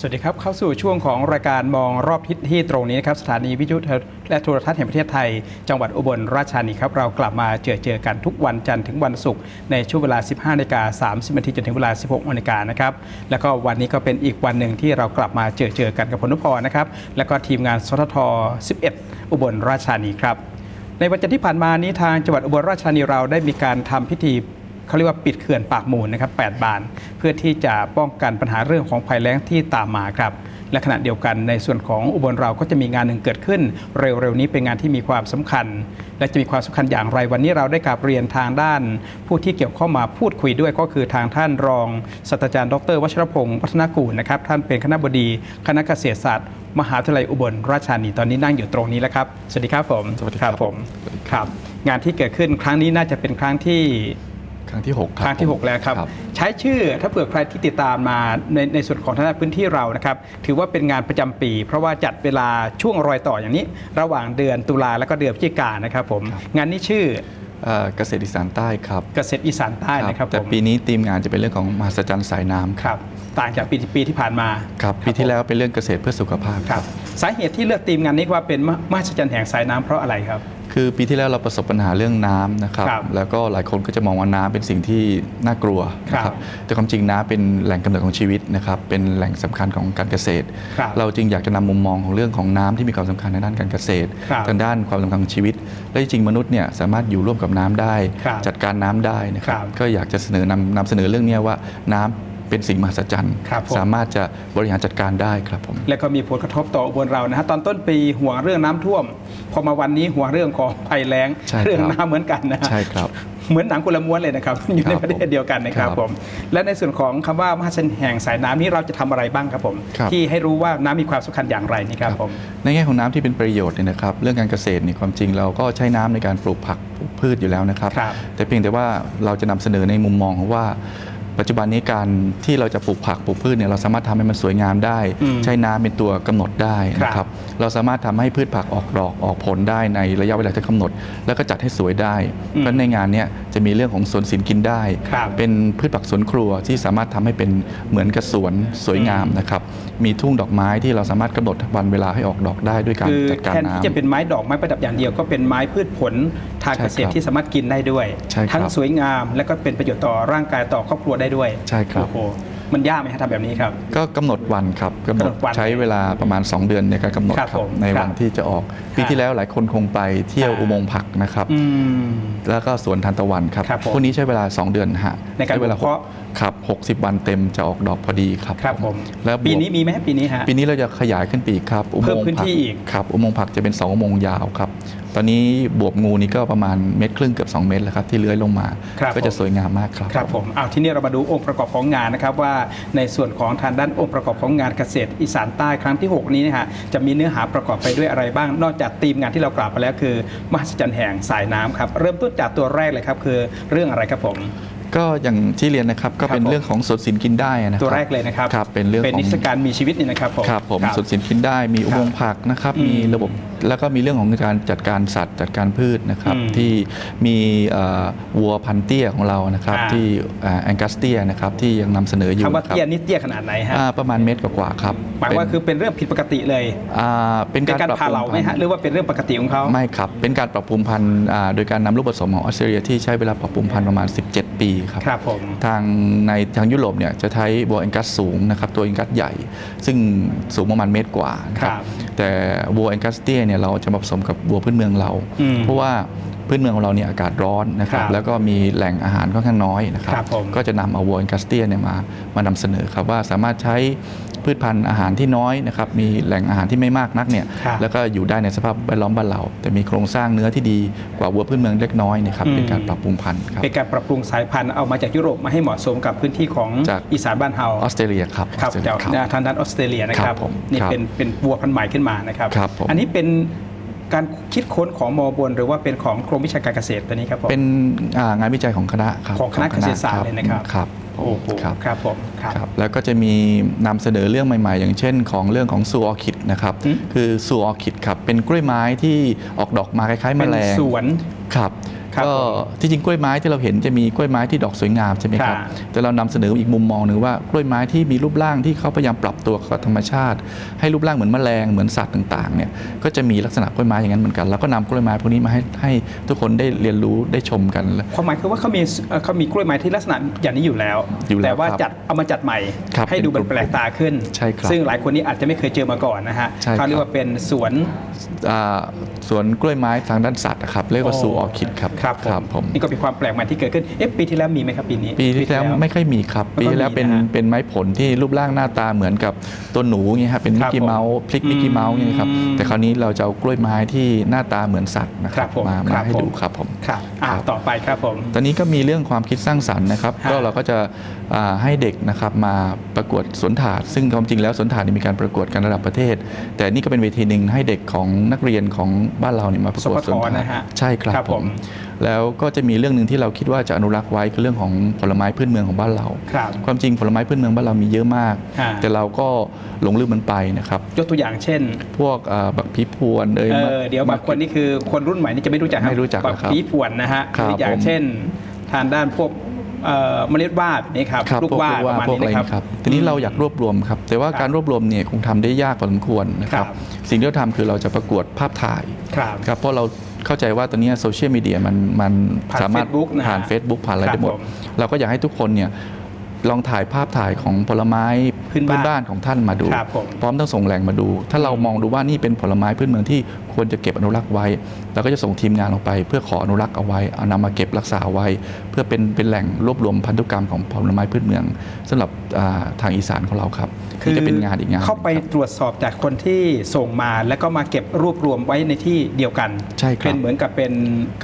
สวัสดีครับ เข้าสู่ช่วงของรายการมองรอบทิศที่ตรงนี้นะครับสถานีวิทยุและโทรทัศน์แห่งประเทศไทย จังหวัดอุบลราชธานีครับ เรากลับมาเจอเจอกันทุกวันจันทร์ถึงวันศุกร์ในช่วงเวลา 15นาฬิกา30นาทีจนถึงเวลา 16นาฬิกานะครับแล้วก็วันนี้ก็เป็นอีกวันหนึ่งที่เรากลับมาเจอเจอกันกับพลนุพรนะครับแล้วก็ทีมงานสทท11 อุบลราชธานีครับในวันจันทร์ที่ผ่านมานี้ทางจังหวัดอุบลราชธานีเราได้มีการทำพิธี เขาเรียกว่าปิดเขื่อนปากมูลนะครับ8บาน เพื่อที่จะป้องกันปัญหาเรื่องของภัยแล้งที่ตามมาครับและขณะเดียวกันในส่วนของอุบลเราก็จะมีงานหนึ่งเกิดขึ้น เร็วๆนี้เป็นงานที่มีความสำคัญ และจะมีความสำคัญอย่างไรวันนี้เราได้กลับเรียนทางด้าน ผู้ที่เกี่ยวข้องมาพูดคุยด้วยก็คือทางท่านรองศาสตราจารย์ดรวชรพงศ์วัฒนกูลนะครับท่านเป็นคณะบดี คณะเกษตรศาสตร์ มหาวิทยาลัยอุบลราชธานีตอนนี้นั่งอยู่ตรงนี้แล้วครับสวัสดีครับผมสวัสดีครับผมครับงานที่เกิดขึ้นครั้งนี้น่าจะเป็นครั้งที่ ครั้งที่ 6 ครั้งที่ 6 แล้วครับ ใช้ชื่อถ้าเผื่อใครที่ติดตามมาในในส่วนของทางด้านพื้นที่เรานะครับ ถือว่าเป็นงานประจำปี เพราะว่าจัดเวลาช่วงรอยต่ออย่างนี้ ระหว่างเดือนตุลาและก็เดือนพฤศจิกายนนะครับผม งานนี้ชื่อเอ่อเกษตรอีสานใต้ครับ เกษตรอีสานใต้นะครับแต่ผมปีนี้ธีมงานจะเป็นเรื่องของมหัศจรรย์สายน้ำครับต่างจากปีปีที่ผ่านมาครับปีที่แล้วเป็นเรื่องเกษตรเพื่อสุขภาพครับ สาเหตุที่เลือกธีมงานนี้ว่าเป็นมมหัศจรรย์แห่งสายน้ำเพราะอะไรครับ คือปีที่แล้วเราประสบปัญหาเรื่องน้ำนะครับครับแล้วก็หลายคนก็จะมองว่าน้ำเป็นสิ่งที่น่ากลัวนะคครัรับบแต่ความจริงน้ำเป็นแหล่งกำเนิดของชีวิตนะครับ เป็นแหล่งสำคัญของการเกษตรครับเราจึงอยากจะนำมุมมองของเรื่องของน้ำที่มีความสำคัญในด้านการเกษตรครับทางด้านความสำคัญของชีวิต และจริงๆมนุษย์เนี่ยสามารถอยู่ร่วมกับน้ำได้ครับจัดการน้ำได้นะครับครับ ก็อยากจะเสนอนำนำเสนอเรื่องเนี้ยว่าน้ำ เป็นสิ่งมหัศจรรย์ครับผมสามารถจะบริหารจัดการได้ครับผม และก็มีผลกระทบต่ออุบลเรานะฮะตอนต้นปีห่วงเรื่องน้ำท่วม พอมาวันนี้ห่วงเรื่องของภัยแล้งใช่ครับเรื่องน้ำเหมือนกันนะฮะใช่ครับเหมือนหนังคนละม้วนเลยนะครับอยู่ในครับประเทศเดียวกันนะครับครับผมและในส่วนของคำว่ามหัศจรรย์แห่งสายน้ำนี้เราจะทำอะไรบ้างครับผมครับที่ให้รู้ว่าน้ำมีความสำคัญอย่างไรนี่ครับผมในแง่ของน้ำที่เป็นประโยชน์เนี่ยนะครับเรื่องการเกษตรเนี่ยความจริงเราก็ใช้น้ำในการปลูกผักปลูกพืชอยู่แล้วนะครับครับแต่เพียงแต่ว่าเราจะนำเสนอในมุมมองของว่า ปัจจุบันนี้การที่เราจะปลูกผักปลูกพืชเนี่ยเราสามารถทำให้มันสวยงามได้อืมใช้น้ำเป็นตัวกำหนดได้นะคครัรับบเราสามารถทำให้พืชผักออกดอกออกผลได้ในระยะเวลาที่กำหนด แล้วก็จัดให้สวยได้อืมเพราะในงานเนี้จะมีเรื่องของสวนสินกินได้ครับเป็นพืชผักสวนครัวที่สามารถทำให้เป็นเหมือนกับสวนสวยงามนะครับ มีทุ่งดอกไม้ที่เราสามารถกำหนดวันเวลาให้ออกดอกได้ด้วยการคือจัดการแทนที่น้ำจะเป็นไม้ดอกไม้ประดับอย่างเดียว ก็เป็นไม้พืชผลทางใช่เกษตรครับที่สามารถกินได้ด้วยใช่ครับทั้งสวยงามและก็เป็นประโยชน์ต่อร่างกายต่อครอบครัวได้ด้วยใช่ครับโอ้โหมันยากไหมฮะทำแบบนี้ครับ ก็กำหนดวันครับกำหนกำหดนดวันใช้เวลาประมาณ 2 เดือนในการกำหนดครับครับผมในครับวันที่จะออกปีที่แล้วหลายคนคงไปเที่ยวอ่าอุโมงค์ผักนะครับอืมแล้วก็สวนทานตะวันครับครับผมพวกนี้ใช้เวลา 2 เดือนฮะในการช้เวลาบ่มเพาะครับ60 วันเต็มจะออกดอกพอดีครับครับผมแล้วบวกปีนี้มีไหมฮะปีนี้ฮะปีนี้เราจะขยายขึ้นไปอีกครับอุโมงเพิ่มค์พื้นผัที่อีกครับอุโมงค์ผักจะเป็น 2 อุโมงค์ยาวครับ ตอนนี้บวบงูนี่ก็ประมาณเม็ดครึ่งเกือบ2 เมตรแล้วครับที่เลื้อยลงมาครับก็จะผมสวยงามมากครับครับผมเอาทีนี้เรามาดูองค์ประกอบของงานนะครับว่าในส่วนของทางด้านองค์ประกอบของงานเกษตรอีสานใต้ครั้งที่ 6 นี้นะฮะจะมีเนื้อหาประกอบไปด้วยอะไรบ้าง นอกจากธีมงานที่เรากล่าวไปแล้วคือมหัศจรรย์แห่งสายน้ำครับเริ่มต้นจากตัวแรกเลยครับคือเรื่องอะไรครับผม ก็อย่างที่เรียนนะครับก็เป็นครับผมเรื่องของสวนสินกินได้นะครับตัวแรกเลยนะครับครับเป็นเรื่องเป็นของนิทรรศการมีชีวิตนี่นะครับผมครับผมสวนสินกินได้มีอุโมงค์ผักนะครับอืมมีระบบแล้วก็มีเรื่องของการจัดการสัตว์จัดการพืชนะครับอืมที่มีเอ่อวัวพันธุ์เตี้ยของเรานะครับอ่าที่แองกัสเตียนะครับที่ยังนำเสนออยู่คำว่าครับเตี้ยนี่เตี้ยขนาดไหนฮะอ่าประมาณเมตรกว่าๆครับหมายว่าคือเป็นเรื่องผิดปกติเลยอ่าเป็นเป็นการการปรับพาปรุงเหลาไหมฮะหรือว่าเป็นเรื่องปกติของเขาไม่ครับเป็นการปรับปรุงพันธุ์อ่าโดยการนำลูกผสมของออสเตรเลียที่ใช้เวลาปรับปรุงพันธุ์ประมาณ 17 ปีครับครับผมทางในทางยุโรปเนี่ยจะใช้วัวแองกัสสูงนะครับตัวแองกัสใหญ่ ซึ่งสูงประมาณเมตรกว่านะครับครับแต่วัวแองกัสเตี้ยเนี่ยเราจะมาผสมกับวัวพื้นเมืองเราอืมเพราะว่าพื้นเมืองของเราเนี่ยอากาศร้อนนะครับครับแล้วก็มีแหล่งอาหารค่อนข้างน้อยนะครับครับผมก็จะนำเอาวัวแองกัสเตี้ยเนี่ยมามานำเสนอครับว่าสามารถใช้ พืชพันธุ์อาหารที่น้อยนะครับมีแหล่งอาหารที่ไม่มากนักเนี่ยครับแล้วก็อยู่ได้ในสภาพแวดล้อมบ้านเรา แต่มีโครงสร้างเนื้อที่ดีกว่าวัวพื้นเมืองเล็กน้อยนะครับอืมเป็นการปรับปรุงพันธุ์ครับเป็นการปรับปรุงสายพันธุ์เอามาจากยุโรปมาให้เหมาะสมกับพื้นที่ของจากอีสานบ้านเฮาออสเตรเลียครับครับออสเตรเลียจากทางด้านออสเตรเลียนะครับครับผมนี่ครับเป็นเป็นวัวพันธุ์ใหม่ขึ้นมานะครับครับผมอันนี้เป็นการคิดค้นของมอบนหรือว่าเป็นของกรมวิชาการเกษตรตัวนี้ครับผมเป็นอ่างานวิจัยของคณะครับของคณะเกษตรศาสตร์เลยนะครับครับ โอ้โหครับครับผมครับครับแล้วก็จะมีนำเสนอเรื่องใหม่ๆ อย่างเช่น ของเรื่องของซูออคิดนะครับอืมคือซูออคิดครับเป็นกล้วยไม้ที่ออกดอกมาคล้ายๆแมเป็นลงสวนครับครับ ก็ผมที่จริงกล้วยไม้ที่เราเห็นจะมีกล้วยไม้ที่ดอกสวยงามใช่ไหมครับค่ะแต่เรานำเสนออีกมุมมองหนึ่งว่ากล้วยไม้ที่มีรูปร่างที่เขาพยายามปรับตัวกับธรรมชาติ ให้รูปร่างเหมือนแมลงเหมือนสัตว์ต่างๆเนี่ยก็จะมีลักษณะกล้วยไม้อย่างนั้นเหมือนกันแล้วก็นำกล้วยไม้พวกนี้มาให้ให้ทุกคนได้เรียนรู้ได้ชมกันความหมายคือว่าเขามีเอ่อเขามีกล้วยไม้ที่ลักษณะอย่างนี้อยู่แล้วอยู่แล้วแต่ว่าครับจัดเอามาจัดใหม่ครับให้ดูเป็นแปลกตาขึ้นใช่ครับซึ่งหลายคนนี้อาจจะไม่เคยเจอมาก่อนนะฮะใช่ครับเขาเรียกว่าเป็นสวนอ่าสวนกล้วยไม้ทางด้านสัตว์นะครับเรียกว่าซูออคิดครับครับครับผมนี่ก็เป็นความแปลกใหม่ที่เกิดขึ้นเอ๊ะปีที่แล้วมีไหมครับปีนี้ ปีที่แล้วไม่ค่อยมีครับไม่ปีค่อยที่แล้วเป็นมีนะฮะเป็นไม้ผลที่รูปร่างหน้าตาเหมือนกับตัวหนูเงี้ยครับเป็นมิกกี้ผมเมาส์พลิกมิกกี้เมาส์เงี้ยครับอืมแต่คราวนี้เราจะเอากล้วยไม้ที่หน้าตาเหมือนสัตว์นะคครัรับบผมมาครัมาบให้ผมดูครับผมครับอ่าครับต่อไปครับผมตอนนี้ก็มีเรื่องความคิดสร้างสรรค์นะครับฮะก็เราก็จะอ่าให้เด็กนะครับมาประกวดสวนถาด ซึ่งความจริงแล้วสวนถาดนี่มีการประกวดกันระดับประเทศ แต่นี่ก็เป็นเวทีหนึ่งให้เด็กของนักเรียนของบ้านเราเนี่ยมาประกวดสพทสวนถาดนะฮะใช่ครับครับผผมมแล้วก็จะมีเรื่องหนึ่งที่เราคิดว่าจะอนุรักษ์ไว้คือเรื่องของผลไม้พื้นเมืองของบ้านเราครับความจริงผลไม้พื้นเมืองบ้านเรามีเยอะมากฮะแต่เราก็หลงลืมมันไปนะครับยกตัวอย่างเช่น พวกอ่าบักพีพวนเอ่ยเอมะอเดี๋ยวบางคนนี่คือคนรุ่นใหม่นี่จะไม่รู้จักไม่รู้จักปักครับปีผวนนะฮะครับตัวอย่างผมเช่น ทางด้านพวกเอ่อเมล็ดว่าแบบนี้ครับครับลูกพวกว่าลูกปว่าระมาณพวกนี้อะไรนะครับครับทีนี้เราอยากรวบรวมครับแต่ว่าครับการรวบรวมเนี่ยคงทำได้ยากพอสมควรนะครับครับ สิ่งที่เราทำคือเราจะประกวดภาพถ่ายครับครับเพราะเรา เข้าใจว่าตอนนี้โซเชียลมีเดียมันมันผ่านสามารถ Facebook นะฮะผ่าน Facebook ผ่านอะไรครับได้หมดผมเราก็อยากให้ทุกคนเนี่ยลองถ่ายภาพถ่ายของผลไม้พื้นบ้านของท่านมาดูครับผมพร้อมทั้งส่งแหล่งมาดู ถ้าเรามองดูว่านี่เป็นผลไม้พื้นเมืองที่ควรจะเก็บอนุรักษ์ไว้ เราก็จะส่งทีมงานลงไป เพื่อขออนุรักษ์เอาไว้เอานำมาเก็บรักษาไว้ เพื่อเป็นเป็นแหล่งรวบรวมพันธุกรรมของผลไม้พื้นเมืองสำหรับอ่าทางอีสานของเราครับนี่จะเป็นงานอีกงานเข้าไปครับตรวจสอบจากคนที่ส่งมาแล้วก็มาเก็บรวบรวมไว้ในที่เดียวกันใช่ครับเป็นเหมือนกับเป็น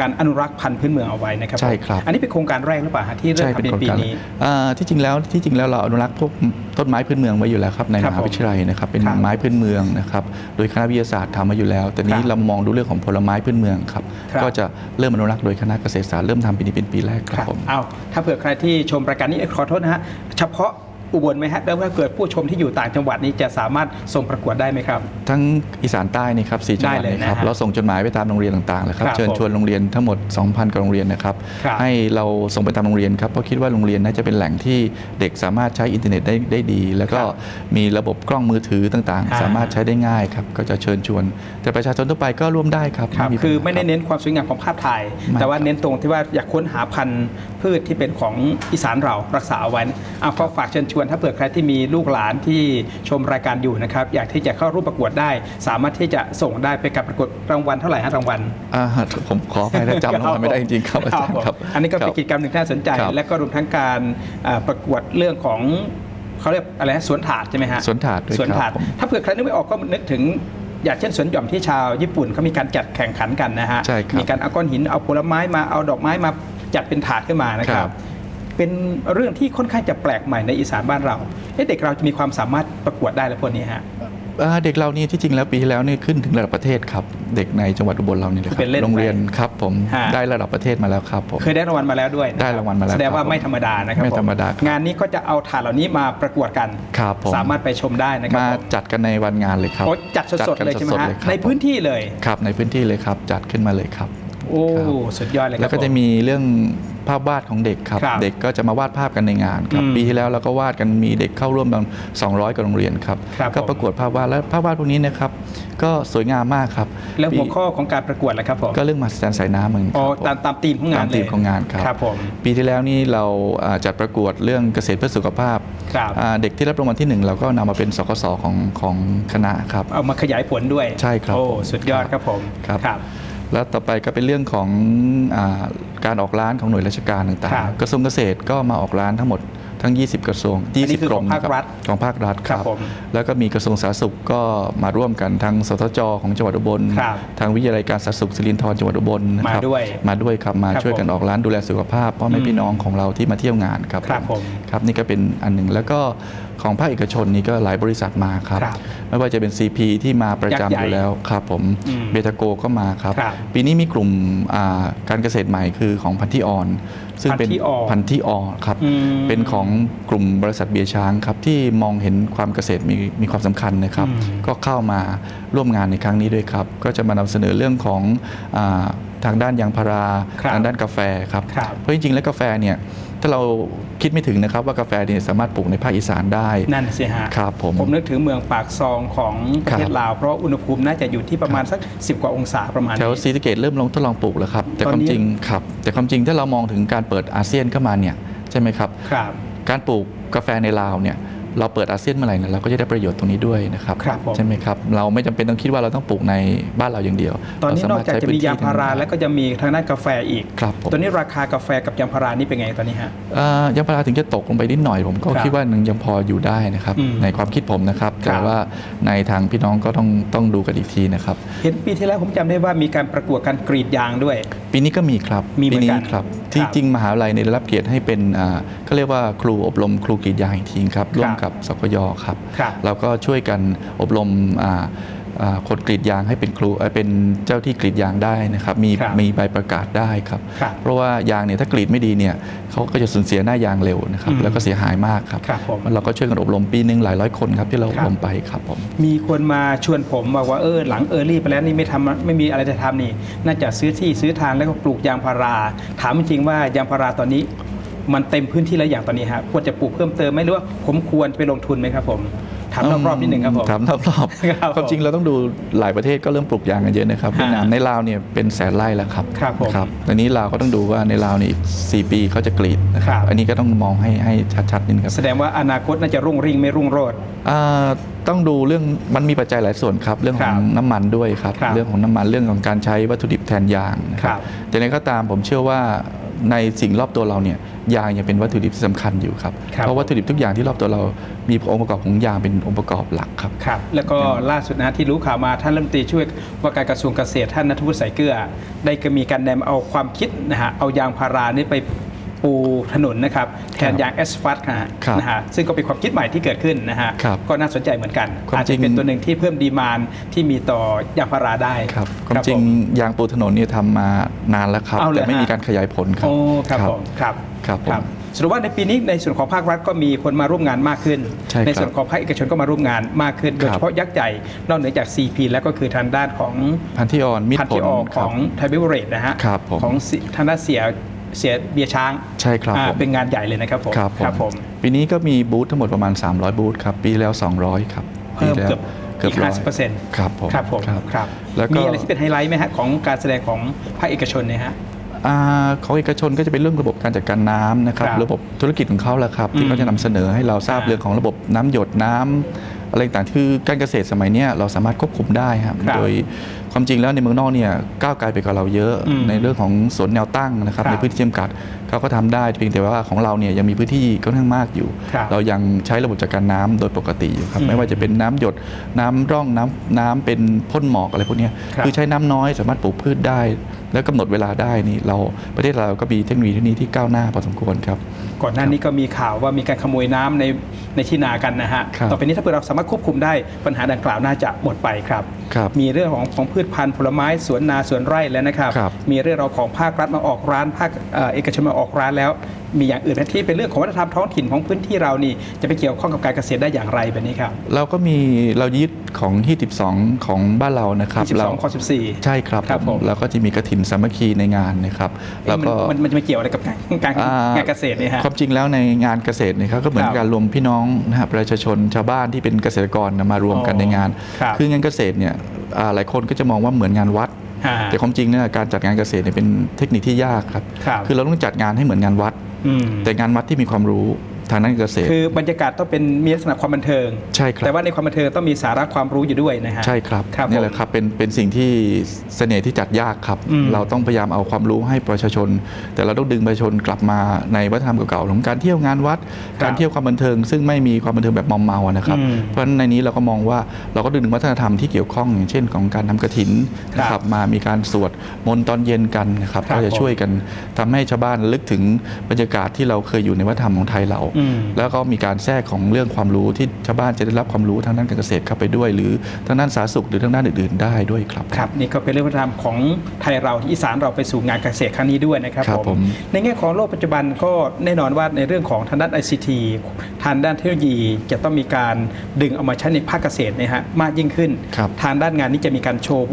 การอนุรักษ์พันธุ์พื้นเมืองเอาไว้นะครับใช่ครับอันนี้เป็นโครงการแรกหรือเปล่าฮะที่เริ่มใช่ทำเป็นในโครงปีการนี้อ่าที่จริงแล้วที่จริงแล้วเราอนุรักษ์พวกต้นไม้พื้นเมืองไว้อยู่แล้วครับในครัมบหาวิทยาลัยนะครับเป็นครับไม้พื้นเมืองนะครับโดยคณะวิทยาศาสตร์ทำมาอยู่แล้ว แต่นี้ครับเรามองดูเรื่องของผลไม้พื้นเมืองครับครับ ก็จะเริ่มอนุรักษ์โดยคณะเกษตรศาสตร์เริ่มทำปีนี้เป็นปีแรกครับผมเอาถ้าเผื่อใครที่ชมรายการนี้เอ้ยขอโทษนะฮะเฉพาะ อุบลไหมฮะแล้วถ้าเกิดผู้ชมที่อยู่ต่างจังหวัดนี้จะสามารถส่งประกวดได้ไหมครับ ทั้งอีสานใต้นี่ครับสี่จังหวัดได้เลยนี่ครับนะฮะเราส่งจดหมายไปตามโรงเรียนต่างๆเลยครับครับเชิญชวนโรงเรียนทั้งหมด 2,000กว่าโรงเรียนนะครับครับให้เราส่งไปตามโรงเรียนครับเพราะคิดว่าโรงเรียนน่าจะเป็นแหล่งที่เด็กสามารถใช้อินเทอร์เน็ตได้ได้ดี แล้วก็ครับมีระบบกล้องมือถือต่างอ่าๆสามารถใช้ได้ง่ายครับก็จะเชิญชวน แต่ประชาชนทั่วไปก็ร่วมได้ครับครับปัญหาคือไม่ได้รับเน้นความสวยงามของภาพถ่ายไม่แต่ว่าครับเน้นตรงที่ว่าอยากค้นหาพันธุ์พืชที่เป็นของอีสานเรารักษาเอาไว้เอาก็ฝากเชิญชวนถ้าเผื่อใครที่มีลูกหลานที่ชมรายการอยู่นะครับอยากที่จะเข้าร่วมประกวดได้ สามารถที่จะส่งได้ไปกับประกวดรางวัลเท่าไหร่ฮะรางวัลอ่าผมขออภัยนะจำรางวัลไม่ได้จริงๆครับอาจารย์ผมครับ อันนี้ก็เป็นครับกิจกรรมหนึ่งที่น่าสนใจครับและก็รวมทั้งการอ่าประกวดเรื่องของเขาเรียกอะไรฮะสวนถาดใช่ไหมฮะสวนถาดด้วยสวนคถารัดบผมถ้าเผื่อใครนึกไม่ออกก็นึกถึงอย่างเช่นสวนหย่อมที่ชาวญี่ปุ่นเขามีการจัดแข่งขันกันนะฮะใช่ครับมีการเอาก้อนหินเอาผลไม้มาเอาดอกไม้มาจัดเป็นถาดขึ้นมานะคครัรับบ เป็นเรื่องที่ค่อนข้างจะแปลกใหม่ในอีสานบ้านเราเอ๊ะเด็กเราจะมีความสามารถประกวดได้แล้วพวกนี้ฮะอ่าเด็กเรานี่ที่จริงแล้วปีที่แล้วนี่ขึ้นถึงระดับประเทศครับ เด็กในจังหวัดอุบลเรานี่เลยครัเป็นเล่นโรงเรียนไปครับผมฮะได้ระดับประเทศมาแล้วครับผมเคยได้รางวัลมาแล้วด้วยนะคบได้รางวัลมาแล้วแสดงว่าครับไม่ธรรมดานะครับไม่ธรรมดาผครับงานนี้ก็จะเอาถาดเหล่านี้มาประกวดกันครับผมสามารถไปชมได้นะครับมาผมจัดกันในวันงานเลยครับโอ้จัดสดๆกันเลยใช่ไหมสดๆฮะเลยครับในพื้นที่เลยครับในพื้นที่เลยครับ จัดขึ้นมาเลยครับ โอ้ครับสุดยอดเลยครับแล้วก็จะผมมีเรื่องภาพวาดของเด็กครับครับ เด็กก็จะมาวาดภาพกันในงานครับอืมปีที่แล้วเราก็วาดกันมีเด็กเข้าร่วมประมาณ200กว่าโรงเรียนครับครับก็ผมประกวดภาพวาดแล้วภาพวาดพวกนี้นะครับก็สวยงามมากครับ แล้วหัวปีข้อของการประกวดล่ะครับผมก็เรื่องมหัศจรรย์สายน้ำเหมือนกันอ๋อครับผมตามตามธีมของงานตามธีมเลยของงานครับครับผมปีที่แล้วนี่เราอ่าจัดประกวดเรื่องเกษตรเพื่อสุขภาพครับอ่าเด็กที่รับรางวัลที่หนึ่งเราก็นำมาเป็นสกสของของคณะครับเอามาขยายผลด้วยใช่ครับโอ้ผมสุดยอดครับผมครับครับ แล้วต่อไปก็เป็นเรื่องของอาการออกร้านของหน่วยราชการต่างครับๆกระทรวงเกษตรก็มาออกร้านทั้งหมดทั้ง 20 กระทรวงอันนี้คือ20 กรมของภาคนะรัฐของภาครัฐคครัรับบผมแล้วก็มีกระทรวงสาธารณสุขก็มาร่วมกันทางสทจของจังหวัดอุบลครับทางวิทยาลัยการสาธารณสุขสิรินธรจังหวัดอุบลนะครับ มาด้วย มาด้วยครับ มาครับช่วยกันผมออกร้านดูแลสุขภาพพ่อแม่อืมพี่น้องของเราที่มาเที่ยวงานครับ ครับผมครับนี่ก็เป็นอันหนึ่งแล้วก็ ของภาคเอกชนนี่ก็หลายบริษัทมาครับครับไม่ว่าจะเป็น CP ที่มาประยักษ์จำใหญ่อยู่แล้วครับผมอืมเบตาโกก็มาครับครับ ปีนี้มีกลุ่มอ่าการเกษตรใหม่คือของพันธิออน ซึ่งเป็นพันธิออนพันธิออนครับอืมเป็นของกลุ่มบริษัทเบียร์ช้างครับ ที่มองเห็นความเกษตรมีมีความสำคัญนะครับอืมก็เข้ามาร่วมงานในครั้งนี้ด้วยครับ ก็จะมานำเสนอเรื่องของอาทางด้านยางพาราครับทางด้านกาแฟครับครับเพราะจริงๆแล้วกาแฟเนี่ย ถ้าเราคิดไม่ถึงนะครับว่ากาแฟเนี่ยสามารถปลูกในภาคอีสานได้นั่นสิฮะครับผมผมนึกถึงเมืองปากซองของประเทศครับลาว เพราะอุณหภูมิน่าจะอยู่ที่ประมาณสัก 10 กว่าองศาประมาณแถวนี้ศรีสะเกดเริ่มลองทดลองปลูกแล้วครับแต่ตอนความนี้จริงครับแต่ความจริงถ้าเรามองถึงการเปิดอาเซียนเข้ามาเนี่ยใช่ไหมครับครับ การปลูกกาแฟในลาวเนี่ย เราเปิดอาเซียนเมื่อไหร่เนี่ยเราก็จะได้ประโยชน์ตรงนี้ด้วยนะครับครับผมใช่ไหมครับ เราไม่จำเป็นต้องคิดว่าเราต้องปลูกในบ้านเราอย่างเดียว ตอนนี้เรสนมอกรถจากใช้จะมีพื้นที่ยางพาราตงแล้วก็จะมีทางด้านกาแฟอีกครับผมตอนนี้ราคากาแฟกับยางพารานี่เป็นไงตอนนี้ฮะเอ่อยางพาราถึงจะตกลงไปนิดหน่อย ผมก็ครับคิดว่ายังยังพออยู่ได้นะครับอืมในความคิดผมนะครับครัแต่บว่าในทางพี่น้องก็ต้องต้องดูกันอีกทีนะครับเห็นปีที่แล้วผมจำได้ว่ามีการประกวดการกรีดยางด้วย ปีนี้ก็มีครับมีเหมืปีอนกันนี้ครับที่ครับจริงมหาวิทยาลัยในยได้รับเกียรติให้เป็นอ่าก็เรียกว่าครูอบรมครูกรีดยางอีกทีครับร่วมกับสกยครับครับแล้วก็ช่วยกันอบรมอ่าอ่าคนกรีดยางให้เป็นครูเอ่อเป็นเจ้าที่กรีดยางได้นะครับมีครับมีใบประกาศได้ครับครับ เพราะว่ายางเนี่ยถ้ากรีดไม่ดีเนี่ยเขาก็จะสูญเสียหน้ายางเร็วนะครับอืมแล้วก็เสียหายมากครับครับผมเราก็ช่วยกันอบรมปีหนึ่งหลายร้อยคนครับที่เราอบรมไปครับผมมีคนมาชวนผมบอกว่าเออหลังเออรี่ไปแล้วนี่ไม่ทำไม่มีอะไรจะทำนี่ น่าจะซื้อที่ซื้อทางแล้วก็ปลูกยางพารา ถามจริงๆว่ายางพาราตอนนี้ มันเต็มพื้นที่แล้วอย่างตอนนี้ฮะควรจะปลูกเพิ่มเติมไหมหรือว่าผมควรไปลงทุนไหมครับผมถามรอบๆนิดหนึ่งครับผมถามรอบครับๆความจริงเราต้องดูหลายประเทศก็เริ่มปลูกยางกันเยอะนะครับฮะเวียดนามในลาวเนี่ยเป็นแสนไร่แล้วครับครับผมตอนนี้ลาวก็ต้องดูว่าในลาวนี่อีก4ปีเขาจะกรีดนะคครัรับบอันนี้ก็ต้องมองให้ให้ชัดๆนิดนึงครับแสดงว่าอนาคตน่าจะรุ่งริ่งไม่รุ่งโรจน์อ่าต้องดูเรื่องมันมีปัจจัยหลายส่วนครับ เรื่องขคอรังบน้ำมันด้วยครับครับ เรื่องของน้ำมันเรื่องของการใช้วัตถุดิบแทนยางนะคครัรับบแต่ในก็ตามผมเชื่อว่า ในสิ่งรอบตัวเราเนี่ยยางยังเป็นวัตถุดิบที่สำคัญอยู่ครับครับ เพราะวัตถุดิบทุกอย่างที่รอบตัวเรามีองค์ประกอบของยางเป็นองค์ประกอบหลักครับ ครับ แล้วก็ล่าสุดนะที่รู้ข่าวมาท่านรัฐมนตรีช่วยว่าการกระทรวงเกษตรท่านนัทวุฒิสายเกลือ ได้ก็มีการแนมเอาความคิดนะฮะเอายางพารานี่ไป ปูถนนนะครับแทนยางแอสฟัลต์นะฮะครับนะฮะซึ่งก็เป็นความคิดใหม่ที่เกิดขึ้นนะฮะครับก็น่าสนใจเหมือนกันความอาจจริจะงเป็นตัวหนึ่งที่เพิ่มดีมานที่มีต่อยางพาราได้ครับความจริงผมยางปูถนนเนี่ยทำมานานแล้วครับเอาเลยแต่ไม่ฮะมีการขยายผลครับโอ้ครับผมครับครับผมสรุปว่าในปีนี้ในส่วนของภาครัฐก็มีคนมาร่วมงานมากขึ้นใช่ครับส่วนของภาคเอกชนก็มาร่วมงานมากขึ้น โดยครัเฉบพาะยักษ์ใหญ่นอกเหนือจาก CP แล้วก็คือทางด้านของพันธิออนมิตรพันผธิลออกคขรัอบงไทยเบเวอร์เรจนะฮะครับผมของสิทางด้านเสีย เสียเบียร์ช้างใช่ครับอ่าผมเป็นงานใหญ่เลยนะครับผมครับผมปีนี้ก็มีบูธทั้งหมดประมาณ 300 บูธครับปีแล้ว 200 ครับเพิ่มปีแล้วเกือบเกือบอีกร้อย50%ครับผมครับผมครับครับแล้วก็มีอะไรที่เป็นไฮไลท์ไหมฮะของการแสดงของภาคเอกชนเนี่ยฮะอ่าของเอกชนก็จะเป็นเรื่องระบบการจัดการน้ำนะครับครับระบบธุรกิจของเขาแหละครับอืที่มเขาจะนำเสนอให้เราทราบอ่าเรื่องของระบบน้ำหยดน้ำอะไรต่างๆคือการเกษตรสมัยเนี้ยเราสามารถควบคุมได้ครับครับโดย ความจริงแล้วในเมืองนอกเนี่ยก้าวไกลไปกว่าเราเยอะอืมในเรื่องของสวนแนวตั้งนะครับครับในพื้นที่จำกัดเขาก็ทำได้เพียงแต่ว่าของเราเนี่ยยังมีพื้นที่ค่อนข้างมากอยู่ครับเรายังใช้ระบบจัดการน้ำโดยปกติอยู่ครับอืมไม่ว่าจะเป็นน้ำหยดน้ำร่องน้ำน้ำเป็นพ่นหมอกอะไรพวกเนี้ยครับคือใช้น้ำน้อยสามารถปลูกพืชได้ แล้วกำหนดเวลาได้นี่เราประเทศเราก็มีเทคโนโลยีที่นี้ที่ก้าวหน้าพอสมควรครับ ก่อนหน้านี้ก็มีข่าวว่ามีการขโมยน้ำในในที่นากันนะฮะครับต่อไปนี้ถ้าเกิดเราสามารถควบคุมได้ปัญหาดังกล่าวน่าจะหมดไปครับครับมีเรื่องของของพืชพันธุ์ผลไม้สวนนาสวนไร่แล้วนะครับครับมีเรื่องเราวของภาครัฐมาออกร้านภาคเอ่อเอกชนมาออกร้านแล้ว มีอย่างอื่นไหมที่เป็นเรื่องของวัฒนธรรมท้องถิ่นของพื้นที่เรานี่จะไปเกี่ยวข้องกับการเกษตรได้อย่างไรแบบนี้ครับเราก็มีเรายึดของที่12 ของบ้านเรานะครับที่เรา12ข้อ14 ใช่ครับครับผมเราก็จะมีกระถินสามัคคีในงานนะครับแล้วก็มันมันจะมาเกี่ยวอะไรกับการการอ่งานเกษตรเนี่ยฮะความจริงแล้วในงานเกษตรเนี่ยเขาก็เหมือนครับการรวมพี่น้องนะครับประชาชนชาวบ้านที่เป็นเกษตรกรนะมารวมกันอ๋อในงานครับคืองานเกษตรเนี่ยอ่าหลายคนก็จะมองว่าเหมือนงานวัดฮะแต่ความจริงเนี่ยการจัดงานเกษตรเนี่ยเป็นเทคนิคที่ยากครับครับคือเราต้องจัดงานให้เหมือนงานวัดอืม แต่งานวัดที่มีความรู้ ทางด้านเกษตร คือบรรยากาศต้องเป็นมีลักษณะความบันเทิง ใช่ครับแต่ว่าในความบันเทิงต้องมีสาระความรู้อยู่ด้วยนะฮะใช่ครับครับนี่แหละผมครับเป็นเป็นสิ่งที่เสน่ห์ที่จัดยากครับอืมเราต้องพยายามเอาความรู้ให้ประชาชน แต่เราต้องดึงประชาชนกลับมาในวัฒนธรรมเก่าๆของการเที่ยวงานวัดครับการเที่ยวความบันเทิง ซึ่งไม่มีความบันเทิงแบบมอมเมาอะนะครับอืมเพราะฉะนั้นในนี้เราก็มองว่าเราก็ดึงวัฒนธรรมที่เกี่ยวข้องอย่างเช่น ของการทำกระถินนะคครัรับบมามีการสวดมนต์ตอนเย็นกันนะครับครับก็จะช่วยกันทำให้ชาวบ้านระลึกถึงบรรยากาศที่เราเคยอยู่ในวัฒนธรรมของไทยเราอืมแล้วก็มีการแทรกของเรื่องความรู้ที่ชาวบ้านจะได้รับความรู้ทางด้านการเกษตรเข้าไปด้วย หรือทางด้านสาธารณสุขหรือทางด้านอื่นๆ ได้ด้วยครับครับนี่ก็เป็นเรื่องวัฒนธรรมของไทยเราที่อีสานเราไปสู่งานเกษตรครั้งนี้ด้วยนะครับครับผมในแง่ของโลกปัจจุบันก็แน่นอนว่าในเรื่องของทางด้าน ICT ทางด้านเทคโนโลยีจะต้องมีการดึงเอามาใช้ในภาคเกษตรนะฮะมากยิ่งขึ้นครับทางด้านงานนี้จะมีการโชว์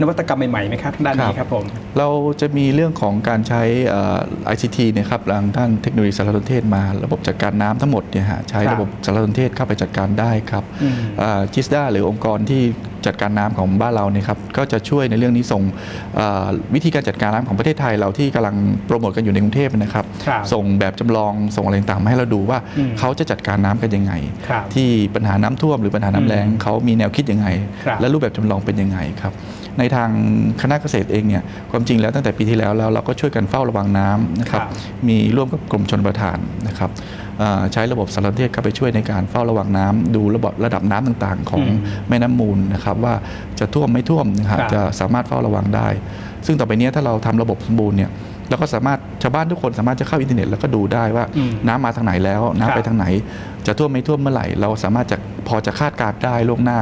นวัตกรรมใหม่ๆไหมครับทางด้านนี้ครับผมเราจะมีเรื่องของการใช้เอ่อ ICT เนะครับทางด้านเทคโนโลยีสารสนเทศมา ระบบจัดการน้ำทั้งหมดเนี่ยฮะใช้ครับระบบสารสนเทศเข้าไปจัดการได้ครับอืมจิสดาหรือองค์กรที่ จัดการน้ำของบ้านเราเนี่ยครับก็จะช่วยในเรื่องนี้ส่งเอ่อวิธีการจัดการน้ำของประเทศไทยเราที่กำลังโปรโมทกันอยู่ในกรุงเทพนะครับครับส่งแบบจำลองส่งอะไรต่างๆมาให้เราดูว่าอืมเขาจะจัดการน้ำกันยังไงครับที่ปัญหาน้ำท่วมหรือปัญหาน้ำแล้งอืมเขามีแนวคิดยังไงครับและรูปแบบจำลองเป็นยังไงครับในทางคณะเกษตรเองเนี่ยความจริงแล้วตั้งแต่ปีที่แล้วแล้วเราก็ช่วยกันเฝ้าระวังน้ำนะครับครับมีร่วมกับกรมชนประทานนะครับเอ่อ ใช้ระบบสารสนเทศเข้าไปช่วยในการเฝ้าระวังน้ำดูระบบระดับน้ำต่างๆ ของอืมแม่น้ำมูลนะครับว่าจะท่วมไม่ท่วมนะครับครับจะสามารถเฝ้าระวังได้ ซึ่งต่อไปเนี้ยถ้าเราทำระบบสมบูรณ์เนี่ยเราก็สามารถชาวบ้านทุกคนสามารถจะเข้าอินเทอร์เน็ตแล้วก็ดูได้ว่าอืมน้ำมาทางไหนแล้วครับน้ำไปทางไหนจะท่วมไม่ท่วมเมื่อไหร่ เราสามารถจะพอจะคาดการณ์ได้ล่วงหน้า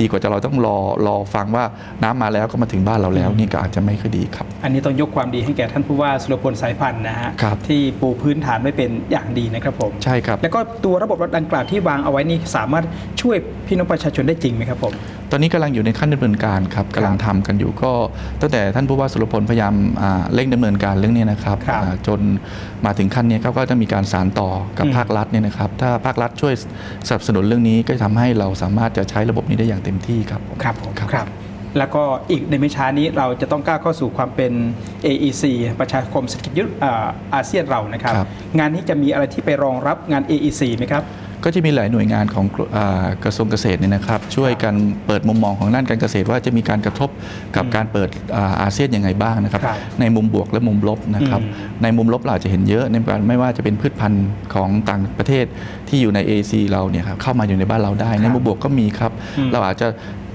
ดีกว่าจะเราต้องรอรอฟังว่าน้ำมาแล้วก็มาถึงบ้านเราแล้วอืมนี่ก็อาจจะไม่ค่อยดีครับ อันนี้ต้องยกความดีให้แก่ท่านผู้ว่าสุรพลสายพันธ์นะฮะครับที่ปูพื้นฐานไว้เป็นอย่างดีนะครับผมใช่ครับแล้วก็ตัวระบบดังกล่าวที่วางเอาไว้นี่สามารถช่วยพี่น้องประชาชนได้จริงไหมครับผมตอนนี้กำลังอยู่ในขั้นดำเนินการครับกำลังทำกันอยู่ก็ตั้งแต่ท่านผู้ว่าสุรพลพยายามอ่าเร่งดำเนินการเรื่องนี้นะครับครับอ่าจนมาถึงขั้นนี้เขาก็จะมีการสานต่อกับอืมภาครัฐเนี่ยนะครับถ้าภาครัฐช่วยสนับสนุนเรื่องนี้ก็จะทำให้เราสามารถจะใช้ระบบนี้ได้อย่างเต็มที่ครับครับผมครับครับแล้วก็อีกในไม่ช้านี้เราจะต้องก้าวเข้าสู่ความเป็น AEC ประชาคมเศรษฐกิจยุทธอ่าอาเซียนเรานะครับครับ งานนี้จะมีอะไรที่ไปรองรับงาน AEC ไหมครับ ก็จะมีหลายหน่วยงานของอ่ากระทรวงเกษตรเนี่ยนะครับ ช่วยกันเปิดมุมมองของด้านการเกษตรว่าจะมีการกระทบกับอืมการเปิดอาอาเซียนยังไงบ้างนะครับครับ ในมุมบวกและมุมลบนะครับอืมในมุมลบเราอาจจะเห็นเยอะในการไม่ว่าจะเป็นพืชพันธุ์ของต่างประเทศที่อยู่ใน AEC เราเนี่ยครับเข้ามาอยู่ในบ้านเราได้ ในมุมบวกก็มีครับอืมเราอาจจะ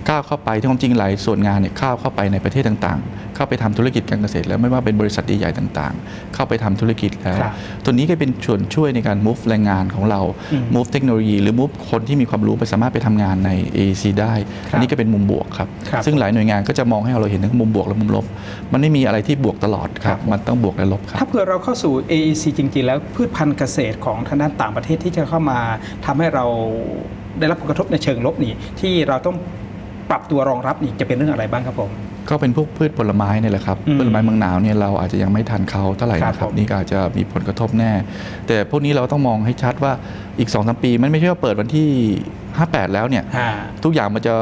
ก้าวเข้าไปที่ความจริงหลายส่วนงานเนี่ยก้าวเข้าไปในประเทศต่างๆ เข้าไปทำธุรกิจการเกษตรแล้วไม่ว่าเป็นบริษัทใหญ่ๆต่างๆ เข้าไปทำธุรกิจแล้วครับตัวนี้ก็เป็นส่วนช่วยในการ move แรงงานของเราอืม move เทคโนโลยีหรือ move คนที่มีความรู้ไปสามารถไปทำงานใน AEC ได้ครับอันนี้ก็เป็นมุมบวกครับครับ ซึ่งหลายหน่วยงานก็จะมองให้เราเห็นทั้งมุมบวกและมุมลบ มันไม่มีอะไรที่บวกตลอดคครัรับบมันต้องบวกและลบครับ ถ้าเผื่อเราเข้าสู่ AEC จริงๆ แล้วพืชพันธุ์เกษตรของทางด้านต่างประเทศที่จะเข้ามาทำให้เราได้รับผลกระทบในเชิงลบนี่ที่เราต้อง ปรับตัวรองรับนี่จะเป็นเรื่องอะไรบ้างครับผมก็เป็นพวกพืชผลไม้เนี่ยแหละครับอืมผลไม้เมืองหนาวเนี่ยเราอาจจะยังไม่ทันเขาเท่าไหร่ครับนะครับผมนี่ก็อาจจะมีผลกระทบแน่ แต่พวกนี้เราต้องมองให้ชัดว่าอีก2อสปีมันไม่ใช่ว่าเปิดวันที่ 58 แล้วเนี่ยอ่าทุกอย่างมันจะ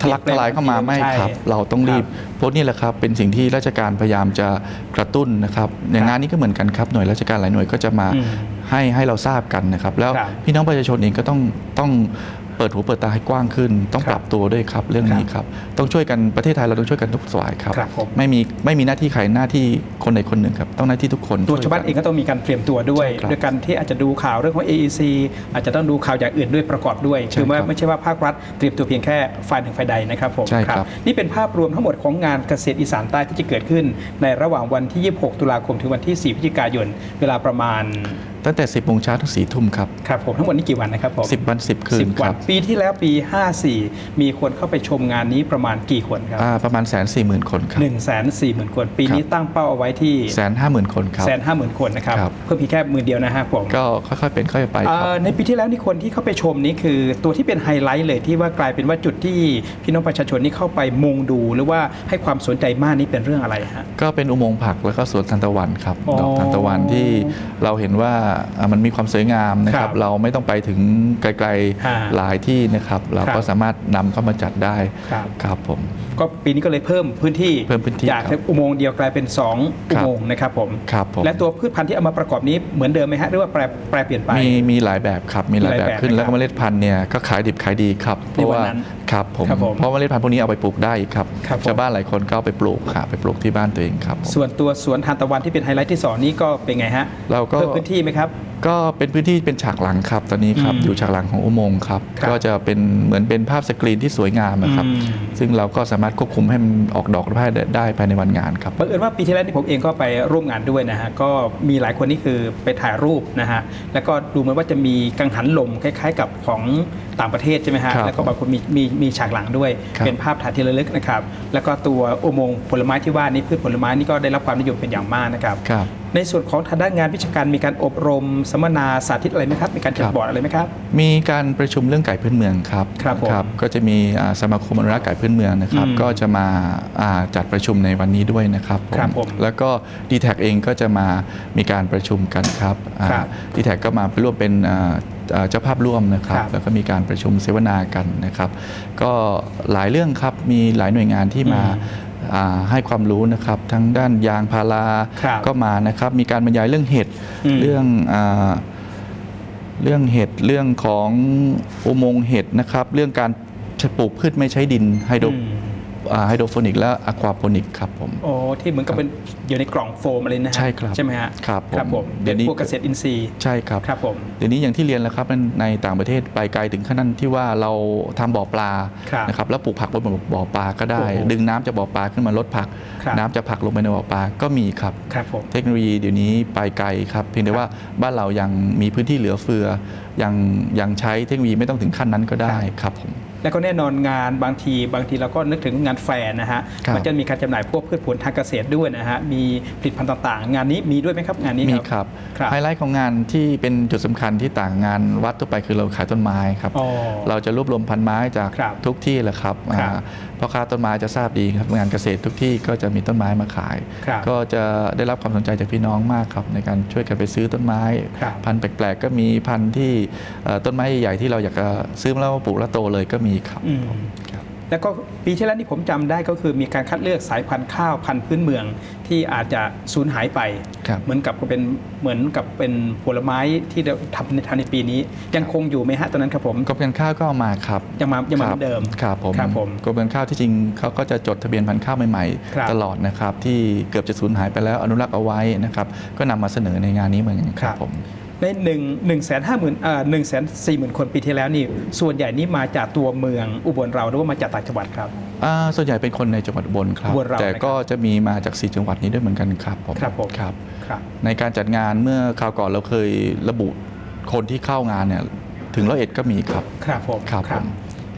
ทะลักทลายเข้ามาไม่ใช่ครับ เราต้องรีบครับเพราะนี่แหละครับเป็นสิ่งที่ราชการพยายามจะกระตุ้นนะครับอย่างงานนี้ก็เหมือนกันครับหน่วยราชการหลายหน่วยก็จะมาอืมให้ให้เราทราบกันนะครับ แล้วครับพี่น้องประชาชนเองก็ต้องต้อง เปิดหูเปิดตาให้กว้างขึ้น ต้องครับปรับตัวด้วยครับเรื่องนี้ครับ ต้องช่วยกันประเทศไทยเราต้องช่วยกันทุกฝ่ายครับครับผมไม่มีไม่มีหน้าที่ใครหน้าที่คนใดคนหนึ่งครับ ต้องหน้าที่ทุกคนตัวชาวบ้านเองก็ต้องมีการเตรียมตัวด้วยใช่ครับด้วยการที่อาจจะดูข่าวเรื่องของ AEC อาจจะต้องดูข่าวอย่างอื่นด้วยประกอบด้วยใช่คือว่าครับไม่ใช่ว่าภาครัฐเตรียมตัวเพียงแค่ฝ่ายหนึ่งฝ่ายใดนะครับผมใช่ครับนี่เป็นภาพรวมทั้งหมดของงานเกษตรอีสานใต้ที่จะเกิดขึ้น ในระหว่างวันที่ 26 ตุลาคมถึงวันที่ 4 พฤศจิกายนเวลาประมาณ ตั้งแต่ 10โมงเช้าถึง4ทุ่มครับ ครับผมทั้งหมดนี้กี่วันนะครับผม10 วัน 10 คืนสิบควัรันบปีที่แล้วปี 54 มีคนเข้าไปชมงานนี้ประมาณกี่คนครับอ่าประมาณแสนสี่หมื่นคนครับ 1 4 0 0 0 0 คน ปีนี้ครับตั้งเป้าเอาไว้ที่แสนห้าหมื่นคนครับ แสนห้าหมื่นคนนะครับ ครับ เพิ่มเพียงแค่หมื่นเดียวนะฮะผมก็ค่อยๆเป็นค่อยๆไปครับเอ่อในปีที่แล้วนี่คนที่เข้าไปชมนี่คือ ตัวที่เป็นไฮไลท์เลยที่ว่ากลายเป็นว่าจุดที่พี่น้องประชาชนนี่เข้าไปมุงดู หรือว่าให้ความสนใจมากนี่เป็นเรื่องอะไรฮะ ก็เป็นอุโมงค์ผักแล้วก็สวนทานตะวันครับ อ๋อ ดอกทานตะวันที่เราเห็นว่าอ่ามันมีความสวยงามนะคครัรับบเราไม่ต้องไปถึงไกลอ่าๆหลายที่นะครับ เราครัก็บสามารถนำเข้ามาจัดได้ครับครับผม ก็ปีนี้ก็เลยเพิ่มพื้นที่เพิ่มพื้นที่จากครับอุโมงค์เดียวกลายเป็น 2 อุโมงค์นะครับผมครับผมและตัวพืชพันธุ์ที่เอามาประกอบนี้เหมือนเดิมไหมฮะหรือว่าแปรแปรเปลี่ยนไปมีมีหลายแบบครับมีหลายมีหแบลายบแบบขึ้นนะครับแล้วก็เมล็ดพันธุ์เนี่ยก็ขายดิบขายดีครับเพราะว่าในวันนั้นครับผมครับผมเพราะเมล็ดพันธุ์พวกนี้เอาไปปลูกได้ครับครับผมชาวบ้านหลายคนก็เอาไปปลูกค่ะไปปลูกที่บ้านตัวเองครับผมส่วนตัวสวนทานตะวันที่เป็นไฮไลท์ที่สองนี้ก็เป็นไงฮะเราก็เพิ่มพื้นที่ไหมครับ ก็เป็นพื้นที่เป็นฉากหลังครับ ตอนนี้ครับอืมอยู่ฉากหลังของอุโมงค์ครับครับ ก็จะเป็นเหมือนเป็นภาพสกรีนที่สวยงามนะครับอืมซึ่งเราก็สามารถควบคุมให้มันออกดอกได้ได้ภายในวันงานครับบังเอิญว่าปีที่แล้วที่ผมเองก็ไปร่วมงานด้วยนะฮะก็มีหลายคนนี่คือไปถ่ายรูปนะฮะแล้วก็ดูเหมือนว่าจะมีกังหันลมคล้ายๆ กับของต่างประเทศใช่ไหมฮะครับแล้วก็บางคนมีมีมีฉากหลังด้วยครับเป็นภาพถ่ายที่ระลึกนะครับแล้วก็ตัวอุโมงค์ผลไม้ที่ว่านี้พืชผลไม้นี่ก็ได้รับความนิยมเป็นอย่างมากนะครับครับ ในส่วนของทางด้านงานวิชาการมีการอบรมสัมมนาสาธิตอะไรไหมครับ มีการจัดครับบอร์ดอะไรไหมครับ มีการประชุมเรื่องไก่พื้นเมืองครับครับผมก็จะมีอ่าสมาคมอนุรักษ์ไก่พื้นเมืองนะครับอืมก็จะมาอ่าจัดประชุมในวันนี้ด้วยนะครับครับผมแล้วก็ d t แทเองก็จะมามีการประชุมกันครับครับดีแท็ก็มาร่วมเป็นอ่าอ่าเจ้าภาพร่วมนะครับครับ แล้วก็มีการประชุมเสวนากันนะครับ ก็หลายเรื่องครับมีหลายหน่วยงานที่มาอืมอ่า ให้ความรู้นะครับทั้งด้านยางพาราครับก็มานะครับ มีการบรรยายเรื่องเห็ดอืมเรื่องอาเรื่องเห็ดเรื่องของอุโมงค์เห็ดนะครับ เรื่องการปลูกพืชไม่ใช้ดินไฮโดรอืมอ่า ไฮโดรโฟนิกและอะควาโปนิกครับผมโอ้ที่เหมือนกับเป็นอยู่ในกล่องโฟมอะไรนะฮะใช่ครับใช่ไหมฮะครับผมครับผมเดี๋เป็ยวนนี้พวกเกษตรอินทรีย์ใช่ครับครับผมเดี๋ยวนี้อย่างที่เรียนแล้วครับในในต่างประเทศไปไกลถึงขนาดที่ว่าเราทำบ่อปลาครับนะครับแล้วปลูกผักบนบ่อปลาก็ได้โอ้โหดึงน้ำจากบ่อปลาขึ้นมาลดผักครับน้ำจากผักลงไปในบ่อปลาก็มีครับครับผมเทคโนโลยีเดี๋ยวนี้ไปไกลครับเพียงแต่ว่าบ้านเรายังมีพื้นที่เหลือเฟือยังยังใช้เทคโนโลยีไม่ต้องถึงขั้นนั้นก็ได้ครับผม แล้วก็แน่นอนงานบางที บางทีเราก็นึกถึงงานแฟร์นะฮะครับมันจะมีการจำหน่ายพวกพืชผลทางเกษตรด้วยนะฮะมีผลิตภัณฑ์ต่างๆ งานนี้มีด้วยไหมครับงานนี้มีครับครับครับไฮไลท์ของงานที่เป็นจุดสำคัญที่ต่างงานวัดทั่วไปคือเราขายต้นไม้ครับอ๋อเราจะรวบรวมพันไม้จากครับทุกที่แหละครับครับอ่าพ่อค้าต้นไม้จะทราบดีครับงานเกษตรทุกที่ก็จะมีต้นไม้มาขายครับก็จะได้รับความสนใจจากพี่น้องมากครับ ในการช่วยกันไปซื้อต้นไม้ครับพันธุ์แปลกๆ ก็มีพันธุ์ที่เอ่อต้นไม้ใหญ่ๆที่เราอยากจะซื้อมาแล้วมาปลูกแล้วโตเลยก็มีครับอืมครับแล้วก็ปีที่แล้วที่ผมจำได้ก็คือมีการคัดเลือกสายพันธุ์ข้าวพันธุ์พื้นเมืองที่อาจจะสูญหายไปครับเหมือนกับเป็นเหมือนกับเป็นผลไม้ที่เราทำในทำในปีนี้ ยังคงอยู่ไหมฮะตอนนั้นครับผมกรมการข้าวก็เอามาครับยังมายังมาคเหรัมือนเดิมครับผมครับผมกรมการข้าวที่จริงเขาก็จะจดทะเบียนพันธุ์ข้าวใหม่ครับๆตลอดนะครับที่เกือบจะสูญหายไปแล้วอนุรักษ์เอาไว้นะครับก็นำมาเสนอในงานนี้เหมือนกันครับผม ในหนึ่งหนึ่งแสนห้าหมื่นเอ่อหนึ่งแสนสี่หมื่นคนปีที่แล้วนี่ส่วนใหญ่นี่มาจากตัวเมืองอุบลเราหรือว่ามาจากต่างจังหวัดครับ อ่าส่วนใหญ่เป็นคนในจังหวัดอุบลครับ อุบลเราแต่นะครับก็จะมีมาจากสี่จังหวัดนี้ด้วยเหมือนกันครับผมครับผม ครับ ครับในการจัดงานเมื่อคราวก่อนเราเคยระบุคนที่เข้างานเนี่ยถึงร้อยเอ็ดก็มีครับ ครับผมครับผม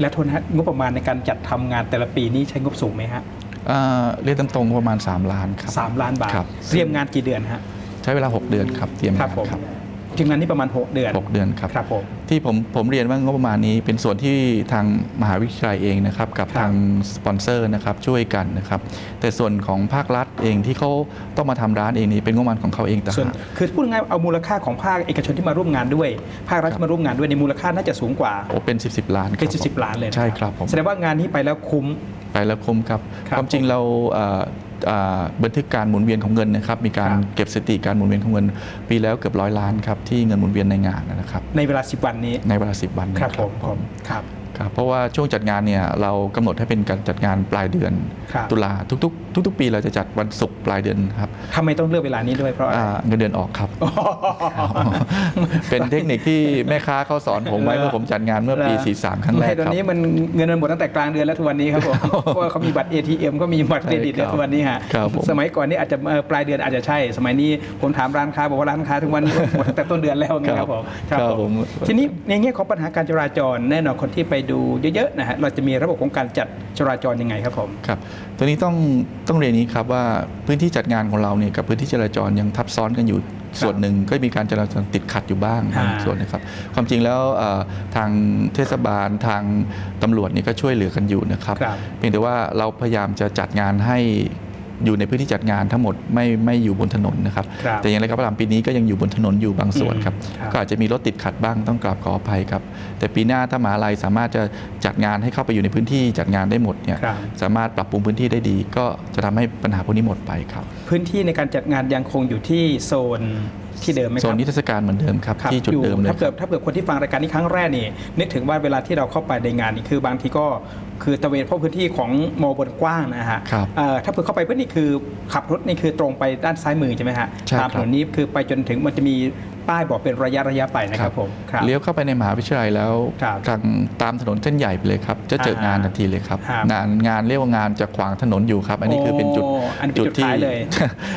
และโทนฮะงบประมาณในการจัดทำงานแต่ละปีนี้ใช้งบสูงไหมฮะอ่าเรียกตรงๆประมาณ 3 ล้านครับ สามล้านบาทครับ เตรียมงานกี่เดือนฮะ ใช้เวลา 6 เดือนครับ เตรียมครับงานผม ครับ จึงงานนี้ประมาณ 6 เดือนหกเดือนครับครับผมที่ผมผมเรียนว่างบประมาณนี้ เป็นส่วนที่ทางมหาวิทยาลัยเองนะครับกับครับทางสปอนเซอร์นะครับช่วยกันนะครับแต่ส่วนของภาครัฐเองที่เขาต้องมาทำร้านเองนี่เป็นงบประมาณของเขาเองต่างส่วนหากคือพูดง่ายๆเอามูลค่าของภาคเอกชนที่มาร่วมงานด้วย ภาครัฐครับที่มาร่วมงานด้วยในมูลค่าน่าจะสูงกว่าโอ้เป็น 10บสล้านคเป็นรับสิบล้านเลยนะใช่ครับผมแสดงว่างานนี้ไปแล้วคุ้มไปแล้วคุ้มครับครับความจริงเราเอ่อเอ่อ บันทึกการหมุนเวียนของเงินนะครับ มีการครับเก็บสถิติการหมุนเวียนของเงิน ปีแล้วเกือบร้อยล้านครับที่เงินหมุนเวียนในงานนะครับ ในเวลา 10 วันนี้ในเวลา 10 วันครับนะผมผมครับครับเพราะว่าช่วงจัดงานเนี่ยเรากำหนดให้เป็นการจัดงานปลายเดือนครับตุลาทุกๆ ทุก ๆ ปีเราจะจัดวันศุกร์ปลายเดือนครับทำไมต้องเลือกเวลานี้ด้วยเพราะอะไรอ่าเงินเดือนออกครับเป็นเทคนิคที่แม่ค้าเขาสอนผมไว้เหรอเมื่อผมจัดงานเมื่อปีเหรอ43 ครั้งแรกไม่ตคอนรับนี้มันเงินมันหมดตั้งแต่กลางเดือนแล้วทุกวันนี้ครับผมเพราะว่าเขามีบัตร ATM ก็มีบัตรเครดิตแล้วทุกวันนี้ฮะครับผมสมัยก่อนนี่อาจจะเอ่อปลายเดือนอาจจะใช่ สมัยนี้ผมถามร้านค้าบอกว่าร้านค้าทุกวันนี้หมดตั้งแต่ต้นเดือนแล้วไงครับผมครับผมทีนี้ในแง่ของปัญหาการจราจรแน่นอนคนที่ไปดูเยอะๆนะฮะเราจะมีระบบของการจัดจราจรยังไงครับผมครับ ตัวนี้ต้องต้องเรียนนี้ครับว่าพื้นที่จัดงานของเราเนี่ยกับพื้นที่จราจรยังทับซ้อนกันอยู่ส่วนหนึ่งก็มีการจราจรติดขัดอยู่บ้างฮะบางส่วนนะครับ ความจริงแล้วเอ่อทางเทศบาลทางตำรวจนี่ก็ช่วยเหลือกันอยู่นะครับครับเพียงแต่ว่าเราพยายามจะจัดงานให้ อยู่ในพื้นที่จัดงานทั้งหมดไม่ไม่อยู่บนถนนนะครับครับ แต่อย่างไรก็ตามปีนี้ก็ยังอยู่บนถนนอยู่บางส่วนครับอืมครับ ก็อาจจะมีรถติดขัดบ้างต้องกราบขออภัยครับ แต่ปีหน้าถ้ามหาลัยสามารถจะจัดงานให้เข้าไปอยู่ในพื้นที่จัดงานได้หมดเนี่ยครับสามารถปรับปรุงพื้นที่ได้ดี ก็จะทำให้ปัญหาพวกนี้หมดไปครับ พื้นที่ในการจัดงานยังคงอยู่ที่โซนที่เดิมไหมคโซรันบนิทรรศการเหมือนเดิมครับครับที่จุดอยู่เดิมเลยถ้าคเกิรัดบถ้าเกิดคนที่ฟังรายการนี้ครั้งแรกนี่นึกถึงว่าเวลาที่เราเข้าไปในงานนี่คือบางทีก็ คือตะเวนเพราะพื้นที่ของมอบนกว้างนะฮะครับเอ่อถ้าเผื่อเข้าไปพื้นนี่คือขับรถนี่คือตรงไปด้านซ้ายมือใช่ไหมฮะใช่ตามคถรับนนนี้คือไปจนถึงมันจะมีป้ายบอกเป็นระยะระยะไปนะครับผมครับเลี้ยวเข้าไปในมหาวิทยาลัยแล้วครับทางตามถนนเส้นใหญ่ไปเลยครับ จะเจออ่างงานทันทีเลยครับครับ งานงานเรียกว่างานจะขวางถนนอยู่ครับ อันนี้คือเป็นจุดโอ้อันนี้เป็นจุดท้ายเลย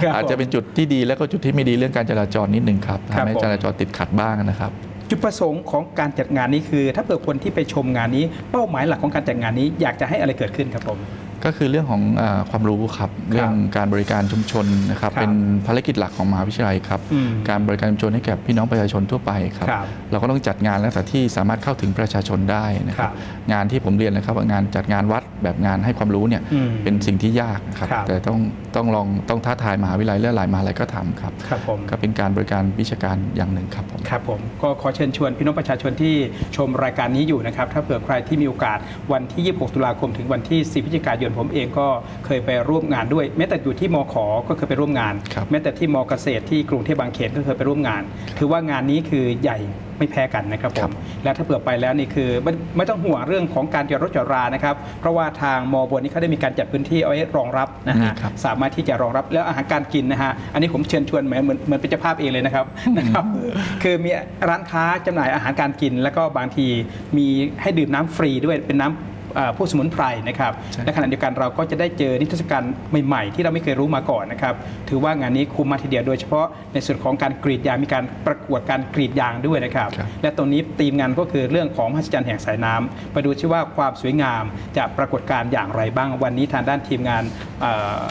ครับอาจจะเป็นจุดที่ดีแล้วก็จุดที่ไม่ดีเรื่องการจราจรนิดนึงครับครับทำให้ผมจราจรติดขัดบ้างนะครับ จุดประสงค์ของการจัดงานนี้คือ ถ้าเผื่อคนที่ไปชมงานนี้ เป้าหมายหลักของการจัดงานนี้อยากจะให้อะไรเกิดขึ้นครับผม ก็คือเรื่องของเออความรู้ครับเรื่องการบริการชุมชนนะครับครับเป็นภารกิจหลักของมหาวิทยาลัยครับอืมการบริการชุมชนให้แก่พี่น้องประชาชนทั่วไปครับครับเราก็ต้องจัดงานแล้วแต่ที่สามารถเข้าถึงประชาชนได้นะคครัรับบงานที่ผมเรียนนะครับว่างานจัดงานวัด แบบงานให้ความรู้เนี่ยอืมเป็นสิ่งที่ยากนะครับครับแต่ต้องต้องลองต้องท้าทายมหาวิทยาลัยและหลายมหาวิทยาลัยก็ทำครับครับผมก็เป็นการบริการวิชาการอย่างหนึ่งครับผมครับผมก็ขอเชิญชวนพี่น้องประชาชนที่ชมรายการนี้อยู่นะครับถ้าเผื่อใครที่มีโอกาสวันที่ 26 ตุลาคมถึงวันที่ 4 พฤศจิกายนผมเองก็เคยไปร่วมงานด้วย แม้แต่อยู่ที่มขก็เคยไปร่วมงานครับแม้แต่ที่มเกษตรที่กรุงเทพบางเขนก็เคยไปร่วมงาน ถือว่างานนี้คือใหญ่ไม่แพ้กันนะครับผครัมบและถ้าเผื่อไปแล้วนี่คือไม่ไม่ต้องห่วงเรื่องของการจอดรถจอดรานะครับเพราะว่าทางมบนนี้เขาได้มีการจัดพื้นที่เอาไว้รองรับนะนี่ฮะครับสามารถที่จะรองรับแล้วอาหารการกินนะฮะอันนี้ผมเชิญชวนเหมือนเหมือนเหมือนเป็นเจ้าภาพเองเลยนะครับนะครับ คือมีร้านค้าจำหน่ายอาหารการกิน แล้วก็บางทีมีให้ดื่มน้ำฟรีด้วยเป็นน้ำ เอ่อผู้สมุนไพรนะครับใช่และขณะเดียวกันเราก็จะได้เจอนิทรรศการใหม่ ๆ ที่เราไม่เคยรู้มาก่อนนะครับถือว่างานนี้คุ้มมากทีเดียวโดยเฉพาะในส่วนของการกรีดยางมีการประกวดการกรีดยางด้วยนะครับครับและตรงนี้ธีมงานก็คือเรื่องของมหัศจรรย์แห่งสายน้ำไปดูชิว่าความสวยงามจะปรากฏการณ์อย่างไรบ้างวันนี้ทางด้านทีมงานเอ่อ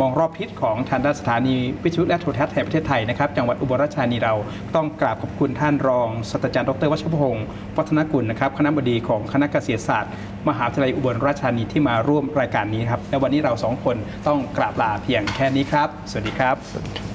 มองรอบทิศของทางด้านสถานีวิทยุและโทรทัศน์แห่งประเทศไทยนะครับจังหวัดอุบลราชธานีเราต้องกราบขอบคุณท่านรองศาสตราจารย์ดรวัชพงศ์วัฒนกุลนะครับคณะบดีของคณะเกษตรศาสตร์ มหาวิทยาลัยอุบลราชธานีที่มาร่วมรายการนี้ครับและวันนี้เราสองคนต้องกราบลาเพียงแค่นี้ครับ สวัสดีครับ